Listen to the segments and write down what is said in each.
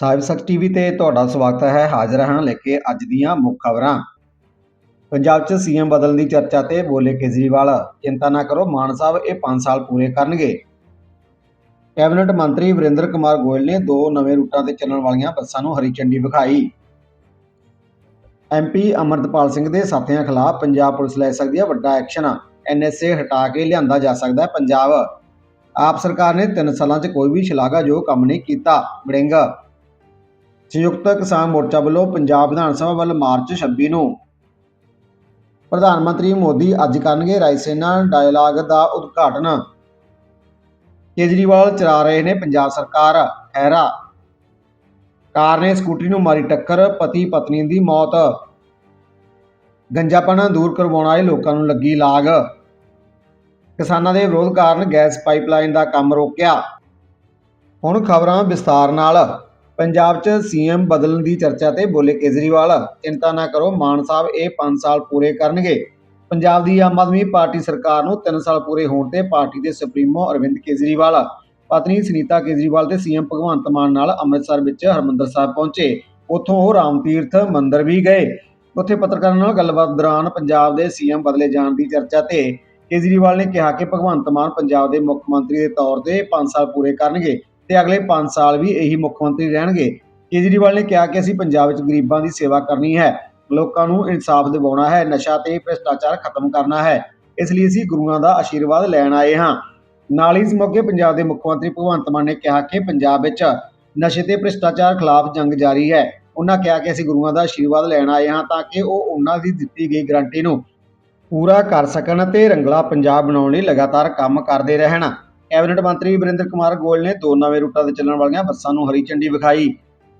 ਸਾਹਿਬ ਸਖਤ ਟੀਵੀ ਤੇ ਤੁਹਾਡਾ ਸਵਾਗਤ ਹੈ। ਹਾਜ਼ਰ ਹਾਂ ਲੈ ਕੇ ਅੱਜ ਦੀਆਂ ਮੁੱਖ ਖਬਰਾਂ। ਪੰਜਾਬ 'ਚ ਸੀਐਮ ਬਦਲਣ ਦੀ ਚਰਚਾ ਤੇ ਬੋਲੇ ਕੇਜਰੀਵਾਲ, ਚਿੰਤਾ ਨਾ ਕਰੋ ਮਾਨ ਸਾਹਿਬ ਇਹ 5 ਸਾਲ ਪੂਰੇ ਕਰਨਗੇ। ਕੈਬਨਿਟ ਮੰਤਰੀ ਵਰਿੰਦਰ ਕੁਮਾਰ ਗੋਇਲ ਨੇ ਦੋ ਨਵੇਂ ਰੂਟਾਂ ਤੇ ਚੱਲਣ ਵਾਲੀਆਂ ਬੱਸਾਂ ਨੂੰ ਹਰੀ ਝੰਡੀ ਵਿਖਾਈ। ਐਮਪੀ ਅਮਰਤਪਾਲ ਸਿੰਘ ਦੇ ਸਾਥੀਆਂ ਖਿਲਾਫ ਪੰਜਾਬ ਪੁਲਿਸ ਲੈ ਸਕਦੀ ਹੈ ਵੱਡਾ ਐਕਸ਼ਨ। ਐਨਐਸਏ ਹਟਾ ਕੇ ਲਿਆਂਦਾ ਜਾ ਸਕਦਾ ਹੈ ਪੰਜਾਬ। ਆਪ ਸਰਕਾਰ ਨੇ 3 ਸਾਲਾਂ 'ਚ ਕੋਈ ਵੀ ਸ਼ਲਾਘਾਯੋਗ ਕੰਮ ਨਹੀਂ ਕੀਤਾ। ਵੜਿੰਗ ਸੰਯੁਕਤ ਕਿਸਾਨ ਮੋਰਚਾ ਵੱਲੋਂ ਪੰਜਾਬ ਵਿਧਾਨ ਸਭਾ ਵੱਲ ਮਾਰਚ 26 ਨੂੰ। ਪ੍ਰਧਾਨ ਮੰਤਰੀ ਮੋਦੀ ਅੱਜ ਕਰਨਗੇ ਰਾਇਸੇਨਾ ਡਾਇਲਾਗ ਦਾ ਉਦਘਾਟਨ। ਕੇਜਰੀਵਾਲ ਚਲਾ ਰਹੇ ਨੇ ਪੰਜਾਬ ਸਰਕਾਰ ਖਹਿਰਾ। ਕਾਰ ਨੇ ਸਕੂਟਰੀ ਨੂੰ ਮਾਰੀ ਟੱਕਰ, ਪਤੀ ਪਤਨੀ ਦੀ ਮੌਤ। ਗੰਜਾਪਣਾ ਦੂਰ ਕਰਵਾਉਣ ਆਏ ਲੋਕਾਂ ਨੂੰ ਲੱਗੀ ਲਾਗ। ਕਿਸਾਨਾਂ ਦੇ ਵਿਰੋਧ ਕਾਰਨ ਗੈਸ ਪਾਈਪਲਾਈਨ ਦਾ ਕੰਮ ਰੋਕਿਆ। ਹੁਣ ਖਬਰਾਂ ਵਿਸਥਾਰ ਨਾਲ। ਪੰਜਾਬ 'ਚ ਸੀਐਮ ਬਦਲਣ ਦੀ ਚਰਚਾ ਤੇ ਬੋਲੇ ਕੇਜਰੀਵਾਲ, ਚਿੰਤਾ ਨਾ ਕਰੋ, ਮਾਨ ਸਾਹਿਬ ਇਹ 5 ਸਾਲ ਪੂਰੇ ਕਰਨਗੇ। ਪੰਜਾਬ ਦੀ ਆਮ ਆਦਮੀ ਪਾਰਟੀ ਸਰਕਾਰ ਨੂੰ 3 ਸਾਲ ਪੂਰੇ ਹੋਣ ਤੇ ਪਾਰਟੀ ਦੇ ਸੁਪਰੀਮੋ ਅਰਵਿੰਦ ਕੇਜਰੀਵਾਲ, ਪਤਨੀ ਸੁਨੀਤਾ ਕੇਜਰੀਵਾਲ ਤੇ ਸੀਐਮ ਭਗਵੰਤ ਮਾਨ ਨਾਲ ਅੰਮ੍ਰਿਤਸਰ ਵਿੱਚ ਹਰਮੰਦਰ ਸਾਹਿਬ ਪਹੁੰਚੇ। ਉੱਥੋਂ ਉਹ ਰਾਮ ਤੀਰਥ ਮੰਦਿਰ ਵੀ ਗਏ। ਉੱਥੇ ਪੱਤਰਕਾਰਾਂ ਨਾਲ ਗੱਲਬਾਤ ਦੌਰਾਨ ਪੰਜਾਬ ਦੇ ਸੀਐਮ ਬਦਲੇ ਜਾਣ ਦੀ ਚਰਚਾ ਤੇ ਕੇਜਰੀਵਾਲ ਨੇ ਕਿਹਾ ਕਿ ਭਗਵੰਤ ਮਾਨ ਪੰਜਾਬ ਦੇ ਮੁੱਖ ਮੰਤਰੀ ਦੇ ਤੌਰ ਤੇ 5 ਸਾਲ ਪੂਰੇ ਕਰਨਗੇ। ਤੇ ਅਗਲੇ 5 ਸਾਲ ਵੀ ਇਹੀ ਮੁੱਖ ਮੰਤਰੀ ਰਹਿਣਗੇ। ਕੇਜਰੀਵਾਲ ਨੇ ਕਿਹਾ ਕਿ ਅਸੀਂ ਪੰਜਾਬ ਵਿੱਚ ਗਰੀਬਾਂ ਦੀ ਸੇਵਾ ਕਰਨੀ ਹੈ, ਲੋਕਾਂ ਨੂੰ ਇਨਸਾਫ ਦਿਵਾਉਣਾ ਹੈ, ਨਸ਼ਾ ਤੇ ਭ੍ਰਿਸ਼ਟਾਚਾਰ ਖਤਮ ਕਰਨਾ ਹੈ। ਇਸ ਲਈ ਅਸੀਂ ਗੁਰੂਆਂ ਦਾ ਆਸ਼ੀਰਵਾਦ ਲੈਣ ਆਏ ਹਾਂ। ਨਾਲ ਹੀ ਇਸ ਮੌਕੇ ਪੰਜਾਬ ਦੇ ਮੁੱਖ ਮੰਤਰੀ ਭਗਵੰਤ ਮਾਨ ਨੇ ਕਿਹਾ ਕਿ ਪੰਜਾਬ ਵਿੱਚ ਨਸ਼ੇ ਤੇ ਭ੍ਰਿਸ਼ਟਾਚਾਰ ਖਿਲਾਫ ਜੰਗ ਜਾਰੀ ਹੈ। ਉਹਨਾਂ ਕਿਹਾ ਕਿ ਅਸੀਂ ਗੁਰੂਆਂ ਦਾ ਆਸ਼ੀਰਵਾਦ ਲੈਣ ਆਏ ਹਾਂ ਤਾਂ ਕਿ ਉਹ ਉਹਨਾਂ ਦੀ ਦਿੱਤੀ ਗਈ ਗਰੰਟੀ ਨੂੰ ਪੂਰਾ ਕਰ ਸਕਣ ਤੇ ਰੰਗਲਾ ਪੰਜਾਬ ਬਣਾਉਣ ਲਈ ਲਗਾਤਾਰ ਕੰਮ ਕਰਦੇ ਰਹਿਣ। ਕੈਬਨਿਟ ਮੰਤਰੀ ਵਰਿੰਦਰ ਕੁਮਾਰ ਗੋਇਲ ਨੇ ਦੋ ਨਵੇਂ ਰੂਟਾਂ ਤੇ ਚੱਲਣ ਵਾਲੀਆਂ ਬੱਸਾਂ ਨੂੰ ਹਰੀ ਝੰਡੀ ਵਿਖਾਈ।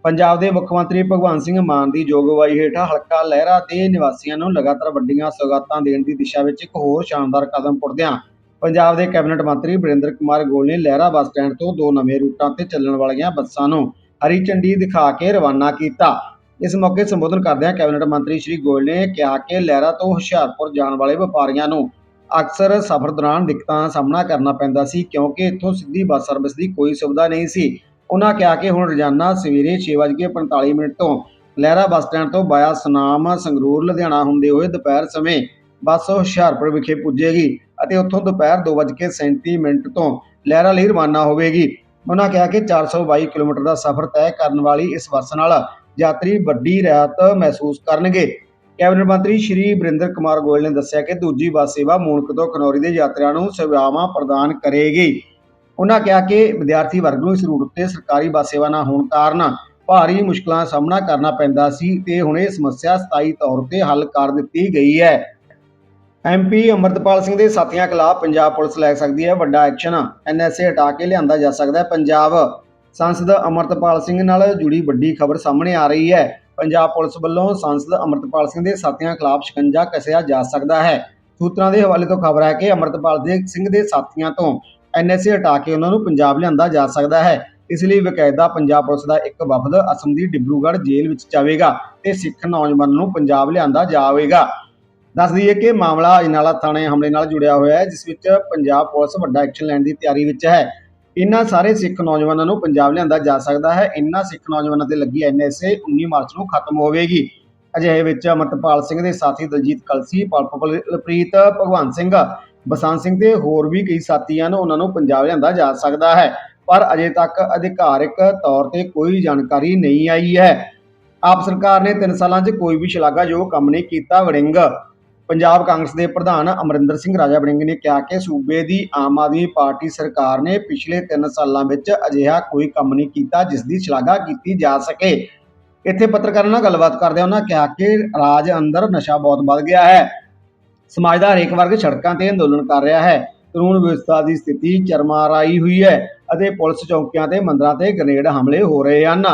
ਪੰਜਾਬ ਦੇ ਮੁੱਖ ਮੰਤਰੀ ਭਗਵੰਤ ਸਿੰਘ ਮਾਨ ਦੀ ਯੋਗਵਾਈ ਹੇਠ ਹਲਕਾ ਲਹਿਰਾ ਦੇ ਨਿਵਾਸੀਆਂ ਨੂੰ ਲਗਾਤਾਰ ਵੱਡੀਆਂ ਸੌਗਾਤਾਂ ਦੇਣ ਦੀ ਦਿਸ਼ਾ ਵਿੱਚ ਇੱਕ ਹੋਰ ਸ਼ਾਨਦਾਰ ਕਦਮ ਪੁੱਟਦਿਆਂ ਪੰਜਾਬ ਦੇ ਕੈਬਨਿਟ ਮੰਤਰੀ ਵਰਿੰਦਰ ਕੁਮਾਰ ਗੋਇਲ ਨੇ ਲਹਿਰਾ ਬੱਸ ਸਟੈਂਡ ਤੋਂ ਦੋ ਨਵੇਂ ਰੂਟਾਂ ਤੇ ਚੱਲਣ ਵਾਲੀਆਂ ਬੱਸਾਂ ਨੂੰ ਹਰੀ ਝੰਡੀ ਦਿਖਾ ਕੇ ਰਵਾਨਾ ਕੀਤਾ। ਇਸ ਮੌਕੇ ਸੰਬੋਧਨ ਕਰਦਿਆਂ ਕੈਬਨਿਟ ਮੰਤਰੀ ਸ਼੍ਰੀ ਗੋਇਲ ਨੇ ਕਿਹਾ ਕਿ ਲਹਿਰਾ ਤੋਂ ਹੁਸ਼ਿਆਰਪੁਰ ਜਾਣ ਵਾਲੇ ਵਪਾਰੀਆਂ ਨੂੰ ਅਕਸਰ ਸਫ਼ਰ ਦੌਰਾਨ ਦਿੱਕਤਾਂ ਦਾ ਸਾਹਮਣਾ ਕਰਨਾ ਪੈਂਦਾ ਸੀ ਕਿਉਂਕਿ ਇੱਥੋਂ ਸਿੱਧੀ ਬੱਸ ਸਰਵਿਸ ਦੀ ਕੋਈ ਸੁਵਿਧਾ ਨਹੀਂ ਸੀ। ਉਹਨਾਂ ਕਿਹਾ ਕਿ ਹੁਣ ਰੋਜ਼ਾਨਾ ਸਵੇਰੇ 6:45 ਮਿੰਟ ਤੋਂ ਲਹਿਰਾ ਬੱਸ ਸਟੈਂਡ ਤੋਂ ਬਾਇਆ ਸੁਨਾਮ ਸੰਗਰੂਰ, ਲੁਧਿਆਣਾ ਹੁੰਦੇ ਹੋਏ ਦੁਪਹਿਰ ਸਮੇਂ ਬੱਸ ਹੁਸ਼ਿਆਰਪੁਰ ਵਿਖੇ ਪੁੱਜੇਗੀ ਅਤੇ ਉੱਥੋਂ ਦੁਪਹਿਰ 2:37 ਮਿੰਟ ਤੋਂ ਲਹਿਰਾ ਲਈ ਰਵਾਨਾ ਹੋਵੇਗੀ। ਉਹਨਾਂ ਕਿਹਾ ਕਿ 422 ਕਿਲੋਮੀਟਰ ਦਾ ਸਫ਼ਰ ਤੈਅ ਕਰਨ ਵਾਲੀ ਇਸ ਬੱਸ ਨਾਲ ਯਾਤਰੀ ਵੱਡੀ ਰਾਹਤ ਮਹਿਸੂਸ ਕਰਨਗੇ। ਕੈਬਨਿਟ ਮੰਤਰੀ ਸ਼੍ਰੀ ਵਰਿੰਦਰ ਕੁਮਾਰ ਗੋਇਲ ਨੇ ਦੱਸਿਆ ਕਿ ਦੂਜੀ ਬੱਸ ਸੇਵਾ ਮੂਨਕ ਤੋਂ ਖਨੌਰੀ ਦੇ ਯਾਤਰੀਆਂ ਨੂੰ ਸੇਵਾਵਾਂ ਪ੍ਰਦਾਨ ਕਰੇਗੀ। ਉਹਨਾਂ ਕਿਹਾ ਕਿ ਵਿਦਿਆਰਥੀ ਵਰਗ ਨੂੰ ਇਸ ਰੂਟ ਉੱਤੇ ਸਰਕਾਰੀ ਬੱਸ ਸੇਵਾ ਨਾ ਹੋਣ ਕਾਰਨ ਭਾਰੀ ਮੁਸ਼ਕਲਾਂ ਦਾ ਸਾਹਮਣਾ ਕਰਨਾ ਪੈਂਦਾ ਸੀ ਤੇ ਹੁਣ ਇਹ ਸਮੱਸਿਆ ਸਥਾਈ ਤੌਰ ਤੇ ਹੱਲ ਕਰ ਦਿੱਤੀ ਗਈ ਹੈ। ਐਮਪੀ ਅਮਰਤਪਾਲ ਸਿੰਘ ਦੇ ਸਾਥੀਆਂ ਖਿਲਾਫ ਪੰਜਾਬ ਪੁਲਿਸ ਲੈ ਸਕਦੀ ਹੈ। ਵੱਡਾ ਐਕਸ਼ਨ ਐਨਐਸਏ ਹਟਾ ਕੇ ਲਿਆਂਦਾ ਜਾ ਸਕਦਾ ਹੈ। ਪੰਜਾਬ ਸੰਸਦ ਅਮਰਤਪਾਲ ਸਿੰਘ ਨਾਲ ਜੁੜੀ ਵੱਡੀ ਖਬਰ ਸਾਹਮਣੇ ਆ ਰਹੀ ਹੈ। ਪੰਜਾਬ ਪੁਲਿਸ ਵੱਲੋਂ ਸੰਸਦ ਅਮਰਤਪਾਲ ਸਿੰਘ ਦੇ ਸਾਥੀਆਂ ਖਿਲਾਫ ਸ਼ਿਕੰਜਾ ਕੱਸਿਆ ਜਾ ਸਕਦਾ ਹੈ। ਸੂਤਰਾਂ ਦੇ ਹਵਾਲੇ ਤੋਂ ਖਬਰ ਹੈ ਕਿ ਅਮਰਤਪਾਲ ਦੇ ਸਿੰਘ ਦੇ ਸਾਥੀਆਂ ਤੋਂ ਐਨਐਸਏ ਹਟਾ ਕੇ ਉਹਨਾਂ ਨੂੰ ਪੰਜਾਬ ਲਿਆਂਦਾ ਜਾ ਸਕਦਾ ਹੈ। ਇਸ ਲਈ ਬਕਾਇਦਾ ਪੰਜਾਬ ਪੁਲਿਸ ਦਾ ਇੱਕ ਵਫਦ ਅਸਮ ਦੀ ਡਿਬਰੂਗੜ੍ਹ ਜੇਲ੍ਹ ਵਿੱਚ ਜਾਵੇਗਾ ਤੇ ਸਿੱਖ ਨੌਜਵਾਨਾਂ ਨੂੰ ਪੰਜਾਬ ਲਿਆਂਦਾ ਜਾਵੇਗਾ। ਦੱਸ ਦਈਏ ਕਿ ਮਾਮਲਾ ਅਜਨਾਲਾ ਥਾਣੇ ਹਮਲੇ ਨਾਲ ਜੁੜਿਆ ਹੋਇਆ ਹੈ, ਜਿਸ ਵਿੱਚ ਪੰਜਾਬ ਪੁਲਿਸ ਵੱਡਾ ਐਕਸ਼ਨ ਲੈਣ ਦੀ ਤਿਆਰੀ ਵਿੱਚ ਹੈ। ਇਹਨਾਂ ਸਾਰੇ ਸਿੱਖ ਨੌਜਵਾਨਾਂ ਨੂੰ ਪੰਜਾਬ ਲਿਆਂਦਾ ਜਾ ਸਕਦਾ ਹੈ। ਇਹਨਾਂ ਸਿੱਖ ਨੌਜਵਾਨਾਂ ਤੇ ਲੱਗੀ ਐਨਐਸਏ 19 ਮਾਰਚ ਨੂੰ ਖਤਮ ਹੋਵੇਗੀ। ਅਜਿਹੇ ਵਿੱਚ ਅਮਰਤਪਾਲ ਸਿੰਘ ਦੇ ਸਾਥੀ ਦਲਜੀਤ ਕਲਸੀ ਪਲਪ੍ਰੀਤ ਭਗਵਾਨ ਸਿੰਘ, ਬਸੰਤ ਸਿੰਘ ਤੇ ਹੋਰ ਵੀ ਕਈ ਸਾਥੀ ਹਨ ਉਹਨਾਂ ਨੂੰ ਪੰਜਾਬ ਲਿਆਂਦਾ ਜਾ ਸਕਦਾ ਹੈ। ਪਰ ਅਜੇ ਤੱਕ ਅਧਿਕਾਰਿਕ ਤੌਰ ਤੇ ਕੋਈ ਜਾਣਕਾਰੀ ਨਹੀਂ ਆਈ ਹੈ। ਆਪ ਸਰਕਾਰ ਨੇ 3 ਸਾਲਾਂ 'ਚ ਕੋਈ ਵੀ ਸ਼ਲਾਘਾਯੋਗ ਕੰਮ ਨਹੀਂ ਕੀਤਾ। ਵੜਿੰਗ ਪੰਜਾਬ ਕਾਂਗਰਸ ਦੇ ਪ੍ਰਧਾਨ ਅਮਰਿੰਦਰ ਸਿੰਘ ਰਾਜਾ ਬੜਿੰਗ ਨੇ ਕਿਹਾ ਕਿ ਸੂਬੇ ਦੀ ਆਮ ਆਦਮੀ ਪਾਰਟੀ ਸਰਕਾਰ ਨੇ ਪਿਛਲੇ 3 ਸਾਲਾਂ ਵਿੱਚ ਅਜਿਹਾ ਕੋਈ ਕੰਮ ਨਹੀਂ ਕੀਤਾ ਜਿਸ ਦੀ ਸ਼ਲਾਘਾ ਕੀਤੀ ਜਾ ਸਕੇ। ਇੱਥੇ ਪੱਤਰਕਾਰਾਂ ਨਾਲ ਗੱਲਬਾਤ ਕਰਦਿਆਂ ਉਹਨਾਂ ਕਿਹਾ ਕਿ ਰਾਜ ਅੰਦਰ ਨਸ਼ਾ ਬਹੁਤ ਵੱਧ ਗਿਆ ਹੈ। ਸਮਾਜ ਦਾ ਹਰੇਕ ਵਰਗ ਸੜਕਾਂ ਤੇ ਅੰਦੋਲਨ ਕਰ ਰਿਹਾ ਹੈ। ਕਾਨੂੰਨ ਵਿਵਸਥਾ ਦੀ ਸਥਿਤੀ ਚਰਮਾਰਾਈ ਹੋਈ ਹੈ ਅਤੇ ਪੁਲਿਸ ਚੌਕੀਆਂ ਤੇ ਮੰਦਰਾਂ ਤੇ ਗ੍ਰਨੇਡ ਹਮਲੇ ਹੋ ਰਹੇ ਹਨ।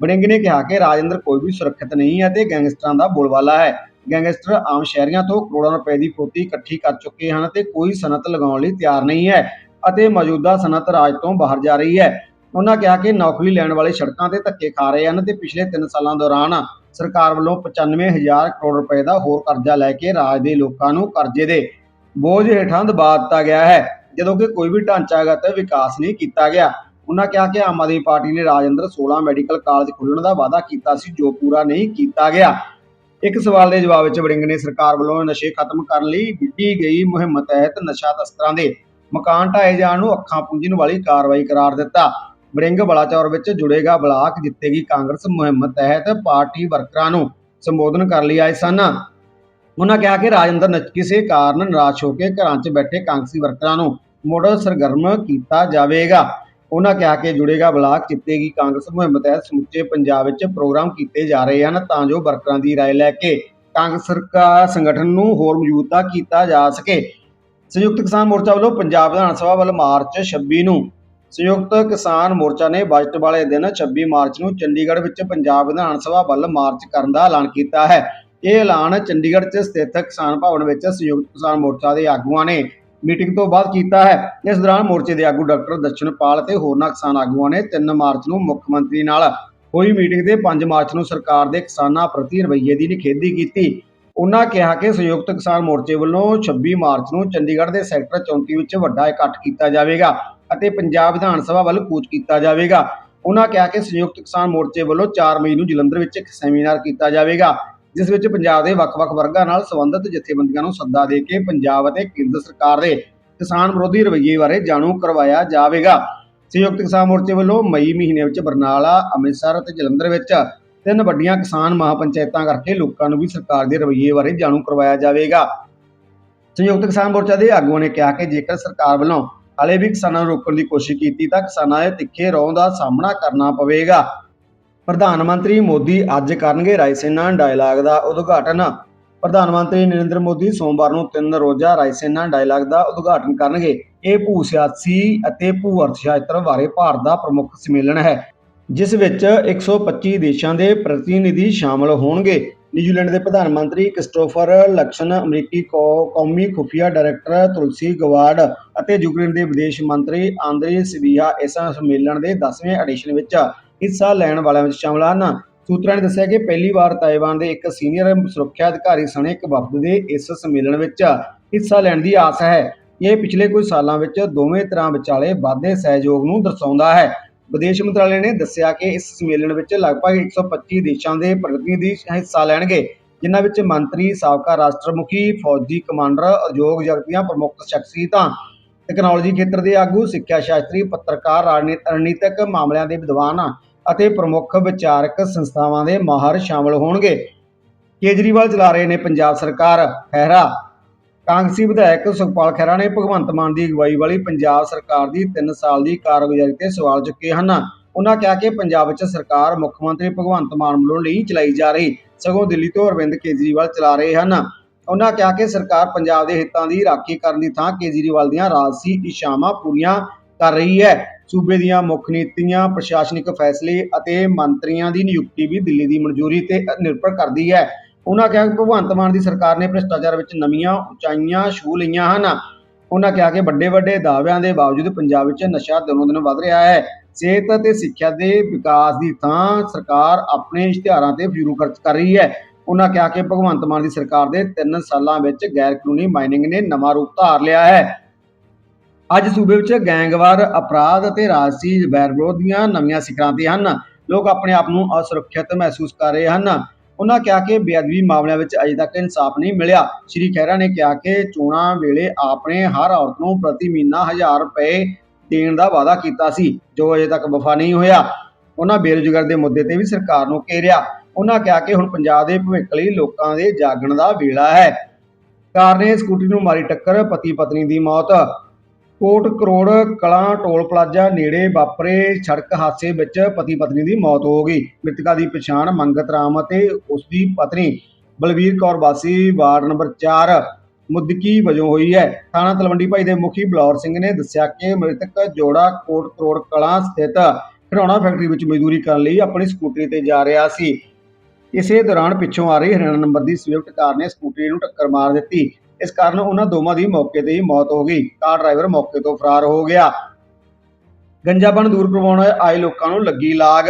ਬੜਿੰਗ ਨੇ ਕਿਹਾ ਕਿ ਰਾਜ ਅੰਦਰ ਕੋਈ ਵੀ ਸੁਰੱਖਿਅਤ ਨਹੀਂ ਹੈ ਤੇ ਗੈਂਗਸਟਰਾਂ ਦਾ ਬੋਲਬਾਲਾ ਹੈ। ਗੈਂਗਸਟਰ ਆਮ ਸ਼ਹਿਰੀਆਂ ਤੋਂ ਕਰੋੜਾਂ ਰੁਪਏ ਦੀ ਫਰੋਤੀ ਇਕੱਠੀ ਕਰ ਚੁੱਕੇ ਹਨ ਤੇ ਕੋਈ ਸਨਅਤ ਲਗਾਉਣ ਲਈ ਤਿਆਰ ਨਹੀਂ ਹੈ ਅਤੇ ਮੌਜੂਦਾ ਸਨਅਤ ਰਾਜ ਤੋਂ ਬਾਹਰ ਜਾ ਰਹੀ ਹੈ। ਉਹਨਾਂ ਕਿਹਾ ਕਿ ਨੌਕਰੀ ਲੈਣ ਵਾਲੇ ਸੜਕਾਂ ਤੇ ਧੱਕੇ ਖਾ ਰਹੇ ਹਨ ਤੇ ਪਿਛਲੇ 3 ਸਾਲਾਂ ਦੌਰਾਨ ਸਰਕਾਰ ਵੱਲੋਂ 95000 ਕਰੋੜ ਰੁਪਏ ਦਾ ਹੋਰ ਕਰਜ਼ਾ ਲੈ ਕੇ ਰਾਜ ਦੇ ਲੋਕਾਂ ਨੂੰ ਕਰਜ਼ੇ ਦੇ ਬੋਝ ਹੇਠਾਂ ਦਬਾ ਦਿੱਤਾ ਗਿਆ ਹੈ, ਜਦੋਂ ਕਿ ਕੋਈ ਵੀ ਢਾਂਚਾਗਤ ਵਿਕਾਸ ਨਹੀਂ ਕੀਤਾ ਗਿਆ। ਉਹਨਾਂ ਕਿਹਾ ਕਿ ਆਮ ਆਦਮੀ ਪਾਰਟੀ ਨੇ ਰਾਜ ਅੰਦਰ 16 ਮੈਡੀਕਲ ਕਾਲਜ ਖੋਲ੍ਹਣ ਦਾ ਵਾਅਦਾ ਕੀਤਾ ਸੀ, ਜੋ ਪੂਰਾ ਨਹੀਂ ਕੀਤਾ ਗਿਆ। ਇੱਕ ਸਵਾਲ ਦੇ ਜਵਾਬ ਵਿੱਚ ਵੜਿੰਗ ਨੇ ਸਰਕਾਰ ਵੱਲੋਂ ਨਸ਼ੇ ਖਤਮ ਕਰਨ ਲਈ ਵਿੱਢੀ ਗਈ ਮੁਹਿੰਮ ਤਹਿਤ ਨਸ਼ਾ ਤਸਕਰਾਂ ਦੇ ਮਕਾਨ ਢਾਏ ਜਾਣ ਨੂੰ ਅੱਖਾਂ ਪੂੰਝਣ ਵਾਲੀ ਕਾਰਵਾਈ ਕਰਾਰ ਦਿੱਤਾ। ਵੜਿੰਗ ਬਲਾਚੌਰ ਵਿੱਚ ਜੁੜੇਗਾ ਬਲਾਕ ਜਿੱਤੇਗੀ ਕਾਂਗਰਸ ਮੁਹਿੰਮ ਤਹਿਤ ਪਾਰਟੀ ਵਰਕਰਾਂ ਨੂੰ ਸੰਬੋਧਨ ਕਰ ਲਈ ਆਏ ਸਨ। ਉਹਨਾਂ ਕਿਹਾ ਕਿ ਰਾਜ ਅੰਦਰ ਕਿਸੇ ਕਾਰਨ ਨਿਰਾਸ਼ ਹੋ ਕੇ ਘਰਾਂ 'ਚ ਬੈਠੇ ਕਾਂਗਰਸੀ ਵਰਕਰਾਂ ਨੂੰ ਮੁੜ ਸਰਗਰਮ ਕੀਤਾ ਜਾਵੇਗਾ। ਉਹਨਾਂ ਕਿਹਾ ਕਿ ਜੁੜੇਗਾ ਬਲਾਕ ਜਿੱਤੇਗੀ ਕਾਂਗਰਸ ਮੁਹਿੰਮ ਤਹਿਤ ਸਮੁੱਚੇ ਪੰਜਾਬ ਵਿੱਚ ਪ੍ਰੋਗਰਾਮ ਕੀਤੇ ਜਾ ਰਹੇ ਹਨ ਤਾਂ ਜੋ ਵਰਕਰਾਂ ਦੀ رائے ਲੈ ਕੇ ਕਾਂਗਰਸ ਸਰਕਾਰ ਸੰਗਠਨ ਨੂੰ ਹੋਰ ਮਜ਼ਬੂਤਾ ਕੀਤਾ ਜਾ ਸਕੇ ਸੰਯੁਕਤ ਕਿਸਾਨ ਮੋਰਚਾ ਵੱਲੋਂ ਪੰਜਾਬ ਵਿਧਾਨ ਸਭਾ ਵੱਲ ਮਾਰਚ 26 ਨੂੰ ਸੰਯੁਕਤ ਕਿਸਾਨ ਮੋਰਚਾ ਨੇ ਬਜਟ ਵਾਲੇ ਦਿਨ 26 ਮਾਰਚ ਨੂੰ ਚੰਡੀਗੜ੍ਹ ਵਿੱਚ ਪੰਜਾਬ ਵਿਧਾਨ ਸਭਾ ਵੱਲ ਮਾਰਚ ਕਰਨ ਦਾ ਐਲਾਨ ਕੀਤਾ ਹੈ ਇਹ ਐਲਾਨ ਚੰਡੀਗੜ੍ਹ 'ਚ ਸਥਿਤ ਕਿਸਾਨ ਭਵਨ ਵਿੱਚ ਸੰਯੁਕਤ ਕਿਸਾਨ ਮੋਰਚਾ ਦੇ ਆਗੂਆਂ ਨੇ ਮੀਟਿੰਗ ਤੋਂ ਬਾਅਦ ਕੀਤਾ ਹੈ। ਇਸ ਦੌਰਾਨ ਮੋਰਚੇ ਦੇ ਆਗੂ ਡਾਕਟਰ ਦਰਸ਼ਨਪਾਲ ਅਤੇ ਹੋਰਨਾਂ ਕਿਸਾਨ ਆਗੂਆਂ ਨੇ 3 ਮਾਰਚ ਨੂੰ ਮੁੱਖ ਮੰਤਰੀ ਨਾਲ ਹੋਈ ਮੀਟਿੰਗ ਦੇ 5 ਮਾਰਚ ਨੂੰ ਸਰਕਾਰ ਦੇ ਕਿਸਾਨਾਂ ਪ੍ਰਤੀ ਰਵੱਈਏ ਦੀ ਨਿਖੇਧੀ ਕੀਤੀ। ਉਹਨਾਂ ਕਿਹਾ ਕਿ ਸੰਯੁਕਤ ਕਿਸਾਨ ਮੋਰਚੇ ਵੱਲੋਂ 26 ਮਾਰਚ ਨੂੰ ਚੰਡੀਗੜ੍ਹ ਦੇ ਸੈਕਟਰ 34 ਵਿੱਚ ਵੱਡਾ ਇਕੱਠ ਕੀਤਾ ਜਾਵੇਗਾ ਅਤੇ ਪੰਜਾਬ ਵਿਧਾਨ ਸਭਾ ਵੱਲ ਕੂਚ ਕੀਤਾ ਜਾਵੇਗਾ। ਉਹਨਾਂ ਕਿਹਾ ਕਿ ਸੰਯੁਕਤ ਕਿਸਾਨ ਮੋਰਚੇ ਵੱਲੋਂ 4 ਮਈ ਨੂੰ ਜਲੰਧਰ ਵਿੱਚ ਇੱਕ ਸੈਮੀਨਾਰ ਕੀਤਾ ਜਾਵੇਗਾ। ਜਿਸ ਵਿੱਚ ਪੰਜਾਬ ਦੇ ਵੱਖ-ਵੱਖ ਵਰਗਾਂ ਨਾਲ ਸੰਬੰਧਿਤ ਜਥੇਬੰਦੀਆਂ ਨੂੰ ਸੱਦਾ ਦੇ ਕੇ ਪੰਜਾਬ ਅਤੇ ਕੇਂਦਰ ਸਰਕਾਰ ਦੇ ਕਿਸਾਨ ਵਿਰੋਧੀ ਰਵੱਈਏ ਬਾਰੇ ਜਾਣੂ ਕਰਵਾਇਆ ਜਾਵੇਗਾ। ਸੰਯੁਕਤ ਕਿਸਾਨ ਮੋਰਚੇ ਵੱਲੋਂ ਮਈ ਮਹੀਨੇ ਵਿੱਚ ਬਰਨਾਲਾ, ਅੰਮ੍ਰਿਤਸਰ ਅਤੇ ਜਲੰਧਰ ਵਿੱਚ ਤਿੰਨ ਵੱਡੀਆਂ ਕਿਸਾਨ ਮਹਾਪੰਚਾਇਤਾਂ ਕਰਕੇ ਲੋਕਾਂ ਨੂੰ ਵੀ ਸਰਕਾਰ ਦੇ ਰਵੱਈਏ ਬਾਰੇ ਜਾਣੂ ਕਰਵਾਇਆ ਜਾਵੇਗਾ। ਸੰਯੁਕਤ ਕਿਸਾਨ ਮੋਰਚਾ ਦੇ ਆਗੂਆਂ ਨੇ ਕਿਹਾ ਕਿ ਜੇਕਰ ਸਰਕਾਰ ਵੱਲੋਂ ਹਾਲੇ ਵੀ ਕਿਸਾਨਾਂ ਨੂੰ ਰੋਕਣ ਦੀ ਕੋਸ਼ਿਸ਼ ਕੀਤੀ ਤਾਂ ਕਿਸਾਨਾਂ ਦੇ ਤਿੱਖੇ ਰੌਂ ਦਾ ਸਾਹਮਣਾ ਕਰਨਾ ਪਵੇਗਾ। ਪ੍ਰਧਾਨ ਮੰਤਰੀ ਮੋਦੀ ਅੱਜ ਕਰਨਗੇ ਰਾਇਸੇਨਾ ਡਾਇਲਾਗ ਦਾ ਉਦਘਾਟਨ। ਪ੍ਰਧਾਨ ਮੰਤਰੀ ਨਰਿੰਦਰ ਮੋਦੀ ਸੋਮਵਾਰ ਨੂੰ ਤਿੰਨ ਰੋਜ਼ਾ ਰਾਇਸੇਨਾ ਡਾਇਲਾਗ ਦਾ ਉਦਘਾਟਨ ਕਰਨਗੇ। ਇਹ ਭੂ ਸਿਆਸੀ ਅਤੇ ਭੂ ਅਰਥਸ਼ਾਸਤਰ ਬਾਰੇ ਭਾਰਤ ਦਾ ਪ੍ਰਮੁੱਖ ਸੰਮੇਲਨ ਹੈ, ਜਿਸ ਵਿੱਚ 125 ਦੇਸ਼ਾਂ ਦੇ ਪ੍ਰਤੀਨਿਧੀ ਸ਼ਾਮਲ ਹੋਣਗੇ। ਨਿਊਜ਼ੀਲੈਂਡ ਦੇ ਪ੍ਰਧਾਨ ਮੰਤਰੀ ਕ੍ਰਿਸਟੋਫਰ ਲਕਸਨ, ਅਮਰੀਕੀ ਕੌ- ਕੌਮੀ ਖੁਫੀਆ ਡਾਇਰੈਕਟਰ ਤੁਲਸੀ ਗਵਾਰਡ ਅਤੇ ਯੂਕਰੇਨ ਦੇ ਵਿਦੇਸ਼ ਮੰਤਰੀ ਆਂਦਰੀ ਸਿਬੀਆ ਇਸ ਸੰਮੇਲਨ ਦੇ 10ਵੇਂ ਐਡੀਸ਼ਨ ਵਿੱਚ ਹਿੱਸਾ ਲੈਣ ਵਾਲਿਆਂ ਵਿੱਚ ਸ਼ਾਮਲ ਹਨ। ਸੂਤਰਾਂ ਨੇ ਦੱਸਿਆ ਕਿ ਪਹਿਲੀ ਵਾਰ ਤਾਇਵਾਨ ਦੇ ਇੱਕ ਸੀਨੀਅਰ ਸੁਰੱਖਿਆ ਅਧਿਕਾਰੀ ਸਣੇ ਇੱਕ ਵਫਦ ਦੇ ਇਸ ਸੰਮੇਲਨ ਵਿੱਚ ਹਿੱਸਾ ਲੈਣ ਦੀ ਆਸ ਹੈ। ਇਹ ਪਿਛਲੇ ਕੁਝ ਸਾਲਾਂ ਵਿੱਚ ਦੋਵੇਂ ਤਰ੍ਹਾਂ ਵਿਚਾਲੇ ਵਾਧੇ ਸਹਿਯੋਗ ਨੂੰ ਦਰਸਾਉਂਦਾ ਹੈ। ਵਿਦੇਸ਼ ਮੰਤਰਾਲੇ ਨੇ ਦੱਸਿਆ ਕਿ ਇਸ ਸੰਮੇਲਨ ਵਿੱਚ ਲਗਭਗ 125 ਦੇਸ਼ਾਂ ਦੇ ਪ੍ਰਤੀਨਿਧੀ ਹਿੱਸਾ ਲੈਣਗੇ, ਜਿਨ੍ਹਾਂ ਵਿੱਚ ਮੰਤਰੀ, ਸਾਬਕਾ ਰਾਸ਼ਟਰਮੁਖੀ, ਫੌਜੀ ਕਮਾਂਡਰ, ਉਦਯੋਗ ਜਗਤ ਦੀਆਂ ਪ੍ਰਮੁੱਖ ਸ਼ਖਸੀਅਤਾਂ, ਟੈਕਨੋਲੋਜੀ ਖੇਤਰ ਦੇ ਆਗੂ, ਸਿੱਖਿਆ ਸ਼ਾਸਤਰੀ, ਪੱਤਰਕਾਰ ਰਾਜਨੀਤ- ਰਣਨੀਤਕ ਮਾਮਲਿਆਂ ਦੇ ਵਿਦਵਾਨ ਅਤੇ ਪ੍ਰਮੁੱਖ ਵਿਚਾਰਕ ਸੰਸਥਾਵਾਂ ਦੇ ਮਾਹਰ ਸ਼ਾਮਲ ਹੋਣਗੇ। ਕੇਜਰੀਵਾਲ ਚਲਾ ਰਹੇ ਨੇ ਪੰਜਾਬ ਸਰਕਾਰ। ਖਹਿਰਾ। ਕਾਂਗਰਸੀ ਵਿਧਾਇਕ ਸੁਖਪਾਲ ਖਹਿਰਾ ਨੇ ਭਗਵੰਤ ਮਾਨ ਦੀ ਅਗਵਾਈ ਵਾਲੀ ਪੰਜਾਬ ਸਰਕਾਰ ਦੀ 3 ਸਾਲ ਦੀ ਕਾਰਗੁਜ਼ਾਰੀ ਤੇ ਸਵਾਲ ਚੁੱਕੇ ਹਨ। ਉਹਨਾਂ ਕਿਹਾ ਕਿ ਪੰਜਾਬ ਵਿੱਚ ਸਰਕਾਰ ਮੁੱਖ ਮੰਤਰੀ ਭਗਵੰਤ ਮਾਨ ਵੱਲੋਂ ਨਹੀਂ ਚਲਾਈ ਜਾ ਰਹੀ, ਸਗੋਂ ਦਿੱਲੀ ਤੋਂ ਅਰਵਿੰਦ ਕੇਜਰੀਵਾਲ ਚਲਾ ਰਹੇ ਹਨ। ਉਹਨਾਂ ਕਿਹਾ ਕਿ ਸਰਕਾਰ ਪੰਜਾਬ ਦੇ ਹਿੱਤਾਂ ਦੀ ਰਾਖੀ ਕਰਨ ਦੀ ਥਾਂ ਕੇਜਰੀਵਾਲ ਦੀਆਂ ਰਾਜਸੀ ਇਸ਼ਾਵਾਂ ਪੂਰੀਆਂ ਕਰ ਰਹੀ ਹੈ। ਸੂਬੇ ਦੀਆਂ ਮੁੱਖ ਨੀਤੀਆਂ, ਪ੍ਰਸ਼ਾਸਨਿਕ ਫੈਸਲੇ ਅਤੇ ਮੰਤਰੀਆਂ ਦੀ ਨਿਯੁਕਤੀ ਵੀ ਦਿੱਲੀ ਦੀ ਮਨਜ਼ੂਰੀ ਤੇ ਨਿਰਭਰ ਕਰਦੀ ਹੈ। ਉਹਨਾਂ ਕਿਹਾ ਕਿ ਭਗਵੰਤ ਮਾਨ ਦੀ ਸਰਕਾਰ ਨੇ ਭ੍ਰਿਸ਼ਟਾਚਾਰ ਵਿੱਚ ਨਵੀਆਂ ਉਚਾਈਆਂ ਛੂਹ ਲਈਆਂ ਹਨ। ਉਹਨਾਂ ਕਿਹਾ ਕਿ ਵੱਡੇ ਵੱਡੇ ਦਾਅਵਿਆਂ ਦੇ ਬਾਵਜੂਦ ਪੰਜਾਬ ਵਿੱਚ ਨਸ਼ਾ ਦਿਨੋਂ ਦਿਨ ਵੱਧ ਰਿਹਾ ਹੈ। ਸਿਹਤ ਅਤੇ ਸਿੱਖਿਆ ਦੇ ਵਿਕਾਸ ਦੀ ਥਾਂ ਸਰਕਾਰ ਆਪਣੇ ਇਸ਼ਤਿਹਾਰਾਂ ਤੇ ਫਿਰੂ ਖਰਚ ਕਰ ਰਹੀ ਹੈ। ਉਹਨਾਂ ਕਿਹਾ ਕਿ ਭਗਵੰਤ ਮਾਨ ਦੀ ਸਰਕਾਰ ਦੇ 3 ਸਾਲਾਂ ਵਿੱਚ ਗੈਰ ਕਾਨੂੰਨੀ ਮਾਈਨਿੰਗ ਨੇ ਨਵਾਂ ਰੂਪ ਧਾਰ ਲਿਆ ਹੈ। ਅੱਜ ਸੂਬੇ ਵਿੱਚ ਗੈਂਗਵਾਰ, ਅਪਰਾਧ ਅਤੇ ਰਾਜਸੀ ਵੈਰ ਵਿਰੋਧ ਦੀਆਂ ਨਵੀਆਂ ਸਿਖਰਾਂ ਤੇ ਹਨ। ਲੋਕ ਆਪਣੇ ਆਪ ਨੂੰ ਅਸੁਰੱਖਿਅਤ ਮਹਿਸੂਸ ਕਰ ਰਹੇ ਹਨ। ਉਹਨਾਂ ਕਿਹਾ ਕਿ ਬੇਅਦਬੀ ਮਾਮਲਿਆਂ ਵਿੱਚ ਅਜੇ ਤੱਕ ਇਨਸਾਫ ਨਹੀਂ ਮਿਲਿਆ। ਸ਼੍ਰੀ ਖਹਿਰਾ ਨੇ ਕਿਹਾ ਕਿ ਚੋਣਾਂ ਵੇਲੇ ਆਪਨੇ ਹਰ ਔਰਤ ਨੂੰ ਪ੍ਰਤੀ ਮਹੀਨਾ 1000 ਰੁਪਏ ਦੇਣ ਦਾ ਵਾਅਦਾ ਕੀਤਾ ਸੀ, ਜੋ ਅਜੇ ਤੱਕ ਵਫਾ ਨਹੀਂ ਹੋਇਆ। ਉਹਨਾਂ ਬੇਰੁਜ਼ਗਾਰ ਦੇ ਮੁੱਦੇ ਤੇ ਵੀ ਸਰਕਾਰ ਨੂੰ ਘੇਰਿਆ। ਉਹਨਾਂ ਕਿਹਾ ਕਿ ਹੁਣ ਪੰਜਾਬ ਦੇ ਭਵਿੱਖ ਲਈ ਲੋਕਾਂ ਦੇ ਜਾਗਣ ਦਾ ਵੇਲਾ ਹੈ। ਕਾਰ ਨੇ ਸਕੂਟਰੀ ਨੂੰ ਮਾਰੀ ਟੱਕਰ ਪਤੀ ਪਤਨੀ ਦੀ ਮੌਤ। ਕੋਟ ਕਰੋੜ ਕਲਾਂ ਟੋਲ ਪਲਾਜ਼ਾ ਨੇੜੇ ਵਾਪਰੇ ਸੜਕ ਹਾਦਸੇ ਵਿੱਚ ਪਤੀ ਪਤਨੀ ਦੀ ਮੌਤ ਹੋ ਗਈ। ਮ੍ਰਿਤਕਾ ਦੀ ਪਛਾਣ ਮੰਗਤ ਰਾਮ ਅਤੇ ਉਸ ਦੀ ਪਤਨੀ ਬਲਵੀਰ ਕੌਰ ਵਾਸੀ, ਵਾਰਡ ਨੰਬਰ 4 ਮੁੱਦਕੀ ਵਜੋਂ ਹੋਈ ਹੈ। ਥਾਣਾ ਤਲਵੰਡੀ ਭਾਈ ਦੇ ਮੁਖੀ ਬਲੌਰ ਸਿੰਘ ਨੇ ਦੱਸਿਆ ਕਿ ਮ੍ਰਿਤਕ ਜੋੜਾ ਕੋਟ ਕਰੋੜ ਕਲਾਂ ਸਥਿਤ ਖਿਡੌਣਾ ਫੈਕਟਰੀ ਵਿੱਚ ਮਜ਼ਦੂਰੀ ਕਰਨ ਲਈ ਆਪਣੀ ਸਕੂਟਰੀ ਤੇ ਜਾ ਰਿਹਾ ਸੀ। ਇਸੇ ਦੌਰਾਨ ਪਿੱਛੋਂ ਆ ਰਹੀ ਹਰਿਆਣਾ ਨੰਬਰ ਦੀ ਸਵਿਫਟ ਕਾਰ ਨੇ ਸਕੂਟਰੀ ਨੂੰ ਟੱਕਰ ਮਾਰ ਦਿੱਤੀ। ਇਸ ਕਾਰਨ ਉਹਨਾਂ ਦੋਵਾਂ ਦੀ ਮੌਕੇ ਤੇ ਹੀ ਮੌਤ ਹੋ ਗਈ। ਕਾਰ ਡਰਾਈਵਰ ਮੌਕੇ ਤੋਂ ਫਰਾਰ ਹੋ ਗਿਆ। ਗੰਜਾਪਣ ਦੂਰ ਕਰਵਾਉਣ ਆਏ ਲੋਕਾਂ ਨੂੰ ਲੱਗੀ ਲਾਗ।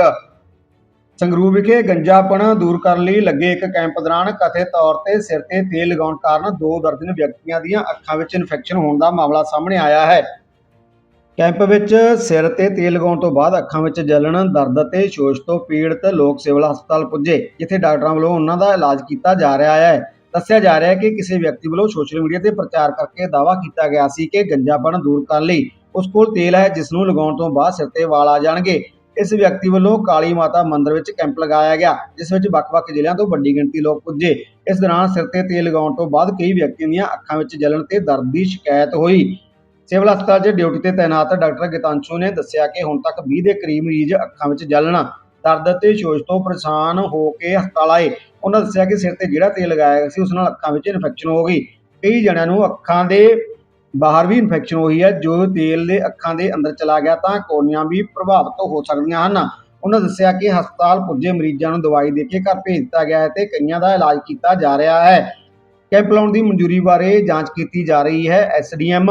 ਸੰਗਰੂਰ ਵਿਖੇ ਗੰਜਾਪਣ ਦੂਰ ਕਰਨ ਲਈ ਲੱਗੇ ਇੱਕ ਕੈਂਪ ਦੌਰਾਨ ਕਥਿਤ ਤੌਰ ਤੇ ਸਿਰ ਤੇ ਤੇਲ ਲਗਾਉਣ ਕਾਰਨ ਦੋ ਦਰਜਨ ਵਿਅਕਤੀਆਂ ਦੀਆਂ ਅੱਖਾਂ ਵਿੱਚ ਇਨਫੈਕਸ਼ਨ ਹੋਣ ਦਾ ਮਾਮਲਾ ਸਾਹਮਣੇ ਆਇਆ ਹੈ। ਕੈਂਪ ਵਿੱਚ ਸਿਰ ਤੇ ਤੇਲ ਲਗਾਉਣ ਤੋਂ ਬਾਅਦ ਅੱਖਾਂ ਵਿੱਚ ਜਲਣ, ਦਰਦ ਅਤੇ ਸ਼ੋਸ਼ ਤੋਂ ਪੀੜਤ ਲੋਕ ਸਿਵਲ ਹਸਪਤਾਲ ਪੁੱਜੇ, ਜਿੱਥੇ ਡਾਕਟਰਾਂ ਵੱਲੋਂ ਉਹਨਾਂ ਦਾ ਇਲਾਜ ਕੀਤਾ ਜਾ ਰਿਹਾ ਹੈ। ਦੱਸਿਆ ਜਾ ਰਿਹਾ ਹੈ ਕਿ ਕਿਸੇ ਵਿਅਕਤੀ ਵੱਲੋਂ ਸੋਸ਼ਲ ਮੀਡੀਆ ਤੇ ਪ੍ਰਚਾਰ ਕਰਕੇ ਦਾਅਵਾ ਕੀਤਾ ਗਿਆ ਸੀ ਕਿ ਗੰਜਾਪਣ ਦੂਰ ਕਰਨ ਲਈ ਉਸ ਕੋਲ ਤੇਲ ਹੈ, ਜਿਸ ਨੂੰ ਲਗਾਉਣ ਤੋਂ ਬਾਅਦ ਸਿਰ ਤੇ ਵਾਲ ਆ ਜਾਣਗੇ। ਇਸ ਵਿਅਕਤੀ ਵੱਲੋਂ ਕਾਲੀ ਮਾਤਾ ਮੰਦਿਰ ਵਿੱਚ ਕੈਂਪ ਲਗਾਇਆ ਗਿਆ, ਜਿਸ ਵਿੱਚ ਵੱਖ-ਵੱਖ ਜ਼ਿਲ੍ਹਿਆਂ ਤੋਂ ਵੱਡੀ ਗਿਣਤੀ ਲੋਕ ਪੁੱਜੇ। ਇਸ ਦੌਰਾਨ ਸਿਰ ਤੇ ਤੇਲ ਲਗਾਉਣ ਤੋਂ ਬਾਅਦ ਕਈ ਵਿਅਕਤੀਆਂ ਦੀਆਂ ਅੱਖਾਂ ਵਿੱਚ ਜਲਣ ਤੇ ਦਰਦ ਦੀ ਸ਼ਿਕਾਇਤ ਹੋਈ। ਸਿਵਲ ਹਸਪਤਾਲ 'ਚ ਡਿਊਟੀ ਤੇ ਤਾਇਨਾਤ ਡਾਕਟਰ ਗਿਤਾਂਸ਼ੂ ਨੇ ਦੱਸਿਆ ਕਿ ਹੁਣ ਤੱਕ 20 ਦੇ ਕਰੀਬ ਮਰੀਜ਼ ਅੱਖਾਂ ਵਿੱਚ ਜਲਣ ਦਰਦ ਅਤੇ ਸ਼ੋਸ਼ ਤੋਂ ਪਰੇਸ਼ਾਨ ਹੋ ਕੇ ਹਸਪਤਾਲ ਆਏ। ਉਹਨਾਂ ਦੱਸਿਆ ਕਿ ਸਿਰ ਤੇ ਜਿਹੜਾ ਤੇਲ ਲਗਾਇਆ ਗਿਆ ਸੀ, ਉਸ ਨਾਲ ਅੱਖਾਂ ਵਿੱਚ ਇਨਫੈਕਸ਼ਨ ਹੋ ਗਈ। ਕਈ ਜਣਿਆਂ ਨੂੰ ਅੱਖਾਂ ਦੇ ਬਾਹਰ ਵੀ ਇਨਫੈਕਸ਼ਨ ਹੋਈ ਹੈ। ਜੋ ਤੇਲ ਦੇ ਅੱਖਾਂ ਦੇ ਅੰਦਰ ਚਲਾ ਗਿਆ, ਤਾਂ ਕੋਰਨੀਆਂ ਵੀ ਪ੍ਰਭਾਵਿਤ ਹੋ ਸਕਦੀਆਂ ਹਨ। ਉਹਨਾਂ ਦੱਸਿਆ ਕਿ ਹਸਪਤਾਲ ਪੁੱਜੇ ਮਰੀਜ਼ਾਂ ਨੂੰ ਦਵਾਈ ਦੇ ਕੇ ਘਰ ਭੇਜ ਦਿੱਤਾ ਗਿਆ ਹੈ ਤੇ ਕਈਆਂ ਦਾ ਇਲਾਜ ਕੀਤਾ ਜਾ ਰਿਹਾ ਹੈ। ਕੈਂਪ ਲਾਉਣ ਦੀ ਮਨਜ਼ੂਰੀ ਬਾਰੇ ਜਾਂਚ ਕੀਤੀ ਜਾ ਰਹੀ ਹੈ। ਐਸਡੀਐਮ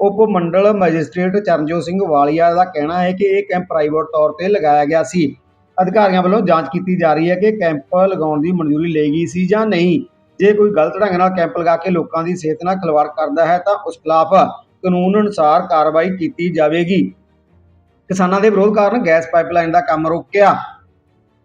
ਉਪ ਮੰਡਲ ਮੈਜਿਸਟ੍ਰੇਟ ਚਰਨਜੋਤ ਸਿੰਘ ਵਾਲੀਆ ਦਾ ਕਹਿਣਾ ਹੈ ਕਿ ਇਹ ਕੈਂਪ ਪ੍ਰਾਈਵੇਟ ਤੌਰ ਤੇ ਲਗਾਇਆ ਗਿਆ ਸੀ। ਅਧਿਕਾਰੀਆਂ ਵੱਲੋਂ ਜਾਂਚ ਕੀਤੀ ਜਾ ਰਹੀ ਹੈ ਕਿ ਕੈਂਪ ਲਗਾਉਣ ਦੀ ਮਨਜ਼ੂਰੀ ਲਈ ਗਈ ਸੀ ਜਾਂ ਨਹੀਂ। ਜੇ ਕੋਈ ਗਲਤ ਢੰਗ ਨਾਲ ਕੈਂਪ ਲਗਾ ਕੇ ਲੋਕਾਂ ਦੀ ਸਿਹਤ ਨਾਲ ਖਿਲਵਾੜ ਕਰਦਾ ਹੈ, ਤਾਂ ਉਸ ਖਿਲਾਫ ਕਾਨੂੰਨ ਅਨੁਸਾਰ ਕਾਰਵਾਈ ਕੀਤੀ ਜਾਵੇਗੀ। ਕਿਸਾਨਾਂ ਦੇ ਵਿਰੋਧ ਕਾਰਨ ਗੈਸ ਪਾਈਪਲਾਈਨ ਦਾ ਕੰਮ ਰੁਕਿਆ।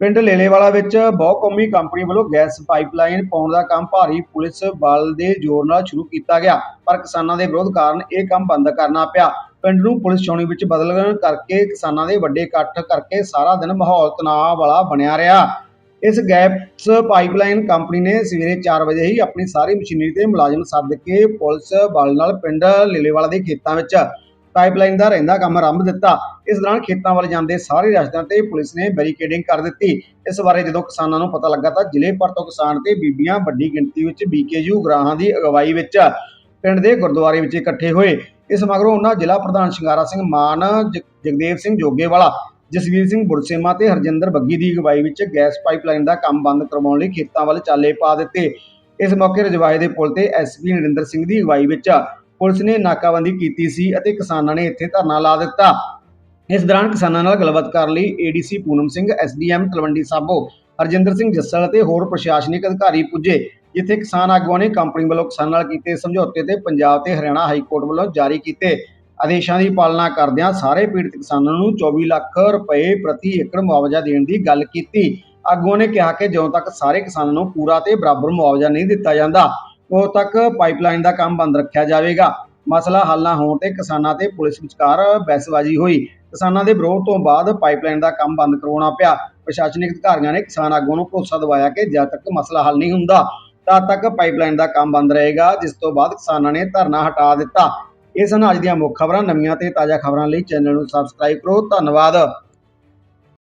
ਪਿੰਡ ਲੇਲੇਵਾਲਾ ਵਿੱਚ ਬਹੁਕੌਮੀ ਕੰਪਨੀ ਵੱਲੋਂ ਗੈਸ ਪਾਈਪਲਾਈਨ ਪਾਉਣ ਦਾ ਕੰਮ ਭਾਰੀ ਪੁਲਿਸ ਬਲ ਦੇ ਜ਼ੋਰ ਨਾਲ ਸ਼ੁਰੂ ਕੀਤਾ ਗਿਆ, ਪਰ ਕਿਸਾਨਾਂ ਦੇ ਵਿਰੋਧ ਕਾਰਨ ਇਹ ਕੰਮ ਬੰਦ ਕਰਨਾ ਪਿਆ। ਪਿੰਡ ਨੂੰ ਪੁਲਿਸ ਛਾਉਣੀ ਵਿੱਚ ਬਦਲਣ ਕਰਕੇ ਕਿਸਾਨਾਂ ਦੇ ਵੱਡੇ ਇਕੱਠ ਕਰਕੇ ਸਾਰਾ ਦਿਨ ਮਾਹੌਲ ਤਣਾਅ ਵਾਲਾ ਬਣਿਆ ਰਿਹਾ। ਇਸ ਗੈਪਸ ਪਾਈਪਲਾਈਨ ਕੰਪਨੀ ਨੇ ਸਵੇਰੇ 4 ਵਜੇ ਹੀ ਆਪਣੀ ਸਾਰੀ ਮਸ਼ੀਨਰੀ ਤੇ ਮੁਲਾਜ਼ਮ ਸੱਦ ਕੇ ਪੁਲਿਸ ਬਲ ਨਾਲ ਪਿੰਡ ਲੇਲੇਵਾਲਾ ਦੇ ਖੇਤਾਂ ਵਿੱਚ ਪਾਈਪਲਾਈਨ ਦਾ ਰਹਿੰਦਾ ਕੰਮ ਆਰੰਭ ਦਿੱਤਾ। ਇਸ ਦੌਰਾਨ ਖੇਤਾਂ ਵੱਲ ਜਾਂਦੇ ਸਾਰੇ ਰਸਤਿਆਂ ਤੇ ਪੁਲਿਸ ਨੇ ਬੈਰੀਕੇਡਿੰਗ ਕਰ ਦਿੱਤੀ। ਇਸ ਬਾਰੇ ਜਦੋਂ ਕਿਸਾਨਾਂ ਨੂੰ ਪਤਾ ਲੱਗਾ ਤਾਂ ਜ਼ਿਲ੍ਹੇ ਭਰ ਤੋਂ ਕਿਸਾਨ ਤੇ ਬੀਬੀਆਂ ਵੱਡੀ ਗਿਣਤੀ ਵਿੱਚ ਬੀਕੇਯੂ ਗ੍ਰਾਹਾਂ ਦੀ ਅਗਵਾਈ ਵਿੱਚ ਪਿੰਡ ਦੇ ਗੁਰਦੁਆਰੇ ਵਿੱਚ ਇਕੱਠੇ ਹੋਏ। ਇਸ ਮਗਰੋਂ ਉਹਨਾਂ ਜ਼ਿਲ੍ਹਾ ਪ੍ਰਧਾਨ ਸ਼ਿੰਗਾਰਾ ਸਿੰਘ ਮਾਨ, ਜ- ਜਗਦੇਵ ਸਿੰਘ ਜੋਗੇਵਾਲਾ, ਜਸਵੀਰ ਸਿੰਘ ਬੁਰਸੇਮਾ ਤੇ ਹਰਜਿੰਦਰ ਬੱਗੀ ਦੀ ਅਗਵਾਈ ਵਿੱਚ ਗੈਸ ਪਾਈਪਲਾਈਨ ਦਾ ਕੰਮ ਬੰਦ ਕਰਵਾਉਣ ਲਈ ਖੇਤਾਂ ਵੱਲ ਚਾਲੇ ਪਾ ਦਿੱਤੇ। ਇਸ ਮੌਕੇ ਰਜਵਾਏ ਦੇ ਪੁਲ ਤੇ ਐਸਪੀ ਨਰਿੰਦਰ ਸਿੰਘ ਦੀ ਅਗਵਾਈ ਵਿੱਚ ਪੁਲਿਸ ਨੇ ਨਾਕਾਬੰਦੀ ਕੀਤੀ ਸੀ ਅਤੇ ਕਿਸਾਨਾਂ ਨੇ ਇੱਥੇ ਧਰਨਾ ਲਾ ਦਿੱਤਾ। ਇਸ ਦੌਰਾਨ ਕਿਸਾਨਾਂ ਨਾਲ ਗੱਲਬਾਤ ਕਰਨ ਲਈ ਏਡੀਸੀ ਪੂਨਮ ਸਿੰਘ ਐਸਡੀਐਮ ਤਲਵੰਡੀ ਸਾਬੋ, ਹਰਜਿੰਦਰ ਸਿੰਘ ਜੱਸਲ ਅਤੇ ਹੋਰ ਪ੍ਰਸ਼ਾਸਨਿਕ ਅਧਿਕਾਰੀ ਪੁੱਜੇ। ਜਿੱਥੇ ਕਿਸਾਨ ਆਗੂਆਂ ਨੇ ਕੰਪਨੀ ਵੱਲੋਂ ਕਿਸਾਨਾਂ ਨਾਲ ਕੀਤੇ ਸਮਝੌਤੇ ਤੇ ਪੰਜਾਬ ਤੇ ਹਰਿਆਣਾ ਹਾਈ ਕੋਰਟ ਵੱਲੋਂ ਜਾਰੀ ਕੀਤੇ ਆਦੇਸ਼ਾਂ ਦੀ ਪਾਲਣਾ ਕਰਦਿਆਂ ਸਾਰੇ ਪੀੜਤ ਕਿਸਾਨਾਂ ਨੂੰ 24 ਲੱਖ ਰੁਪਏ ਪ੍ਰਤੀ ਏਕੜ ਮੁਆਵਜ਼ਾ ਦੇਣ ਦੀ ਗੱਲ ਕੀਤੀ। ਆਗੂਆਂ ਨੇ ਕਿਹਾ ਕਿ ਜਦੋਂ ਤੱਕ ਸਾਰੇ ਕਿਸਾਨਾਂ ਨੂੰ ਪੂਰਾ ਤੇ ਬਰਾਬਰ ਮੁਆਵਜ਼ਾ ਨਹੀਂ ਦਿੱਤਾ ਜਾਂਦਾ, ਉਦੋਂ ਤੱਕ ਪਾਈਪਲਾਈਨ ਦਾ ਕੰਮ ਬੰਦ ਰੱਖਿਆ ਜਾਵੇਗਾ। ਮਸਲਾ ਹੱਲ ਨਾ ਹੋਣ ਤੇ ਕਿਸਾਨਾਂ ਤੇ ਪੁਲਿਸ ਵਿਚਕਾਰ ਬਹਿਸਬਾਜ਼ੀ ਹੋਈ। ਕਿਸਾਨਾਂ ਦੇ ਵਿਰੋਧ ਤੋਂ ਬਾਅਦ ਪਾਈਪਲਾਈਨ ਦਾ ਕੰਮ ਬੰਦ ਕਰਵਾਉਣਾ ਪਿਆ। ਪ੍ਰਸ਼ਾਸਨਿਕ ਅਧਿਕਾਰੀਆਂ ਨੇ ਕਿਸਾਨ ਆਗੂਆਂ ਨੂੰ ਭਰੋਸਾ ਦਿਵਾਇਆ ਕਿ ਜਦ ਤੱਕ ਮਸਲਾ ਹੱਲ ਨਹੀਂ ਹੁੰਦਾ ਤਦ ਤੱਕ ਪਾਈਪਲਾਈਨ ਦਾ ਕੰਮ ਬੰਦ ਰਹੇਗਾ, ਜਿਸ ਤੋਂ ਬਾਅਦ ਕਿਸਾਨਾਂ ਨੇ ਧਰਨਾ ਹਟਾ ਦਿੱਤਾ। ਇਹ ਸਨ ਅੱਜ ਦੀਆਂ ਮੁੱਖ ਖਬਰਾਂ ਨਵੀਆਂ ਤੇ ਤਾਜ਼ਾ ਖਬਰਾਂ ਲਈ ਚੈਨਲ ਨੂੰ ਸਬਸਕ੍ਰਾਈਬ ਕਰੋ। ਧੰਨਵਾਦ।